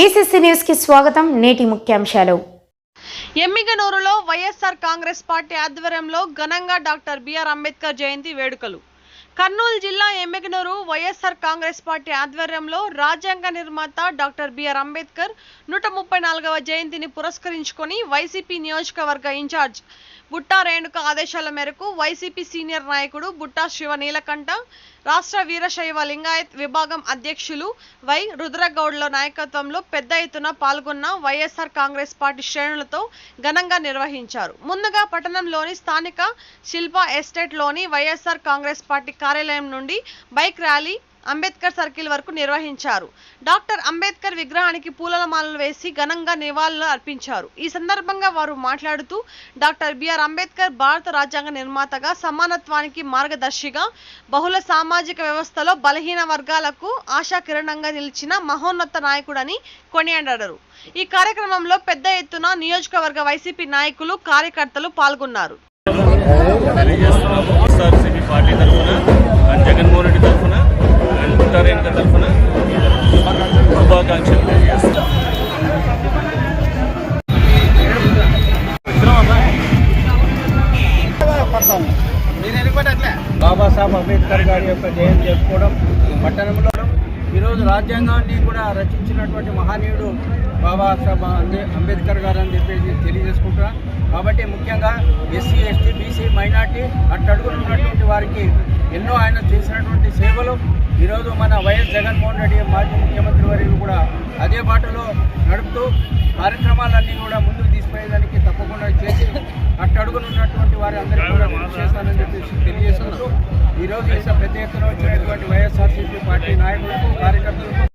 BCC న్యూస్కి స్వాగతం నేటి ముఖ్యాంశాలు. ఎమ్మిగనూరులో వైఎస్ఆర్ కాంగ్రెస్ పార్టీ ఆధ్వర్యంలో ఘనంగా డాక్టర్ బిఆర్ అంబేద్కర్ జయంతి వేడుకలు. కర్నూలు జిల్లా ఎమ్మెగనూరు వైఎస్ఆర్ కాంగ్రెస్ పార్టీ ఆధ్వర్యంలో రాజ్యాంగ నిర్మాత డాక్టర్ బిఆర్ అంబేద్కర్ నూట ముప్పై నాలుగవ జయంతిని పురస్కరించుకొని వైసీపీ నియోజకవర్గ ఇన్ఛార్జ్ బుట్టా రేణుక ఆదేశాల మేరకు వైసీపీ సీనియర్ నాయకుడు బుట్టా శివ నీలకంఠ రాష్ట్ర వీరశైవ లింగాయత్ విభాగం అధ్యక్షులు వై రుద్రగౌడ్ల నాయకత్వంలో పెద్ద ఎత్తున పాల్గొన్న వైఎస్ఆర్ కాంగ్రెస్ పార్టీ శ్రేణులతో ఘనంగా నిర్వహించారు. ముందుగా పట్టణంలోని స్థానిక శిల్పా ఎస్టేట్లోని వైఎస్ఆర్ కాంగ్రెస్ పార్టీ కార్యాలయం నుండి బైక్ ర్యాలీ అంబేద్కర్ సర్కిల్ వరకు నిర్వహించారు. డాక్టర్ అంబేద్కర్ విగ్రహానికి పూలల మాలలు వేసి ఘనంగా నివాళులు అర్పించారు. ఈ సందర్భంగా వారు మాట్లాడుతూ డాక్టర్ బిఆర్ అంబేద్కర్ భారత రాజ్యాంగ నిర్మాతగా సమానత్వానికి మార్గదర్శిగా బహుళ సామాజిక వ్యవస్థలో బలహీన వర్గాలకు ఆశా కిరణంగా నిలిచిన మహోన్నత నాయకుడని కొనియాడారు. ఈ కార్యక్రమంలో పెద్ద ఎత్తున నియోజకవర్గ వైసీపీ నాయకులు కార్యకర్తలు పాల్గొన్నారు. తెలియజేస్తున్నాం వైఎస్ఆర్సీపీ పార్టీ తరఫున అండ్ జగన్మోహన్ రెడ్డి తరఫున అండ్ పుట్టారేణుక తరఫున శుభాకాంక్షలు తెలియజేస్తున్నాం. బాబాసాహెబ్ అంబేద్కర్ గారి యొక్క జయంతి జరుపుకోవడం పట్టణంలో ఈరోజు రాజ్యాంగాన్ని కూడా రచించినటువంటి మహనీయుడు బాబాసాహెబ్ అంబే- అంబేద్కర్ గారు అని చెప్పేసి తెలియజేసుకుంటున్నాం. కాబట్టి ముఖ్యంగా ఎస్సీ ఎస్టీ బీసీ మైనార్టీ అట్టడుగున ఉన్నటువంటి వారికి ఎన్నో ఆయన చేసినటువంటి సేవలు. ఈరోజు మన వైఎస్ జగన్మోహన్ రెడ్డి మాజీ ముఖ్యమంత్రి వర్యులు కూడా అదే బాటలో నడుపుతూ కార్యక్రమాలన్నీ కూడా ముందుకు తీసుకుపోయేదానికి తప్పకుండా చేసి అట్టడుగునున్నటువంటి వారి అందరికీ కూడా కృషి చేస్తానని చెప్పేసి తెలియజేస్తున్నారు ఈరోజు ఇంత పెద్ద ఎత్తున వచ్చినటువంటి వైఎస్ఆర్సీపీ పార్టీ నాయకులకు కార్యకర్తలకు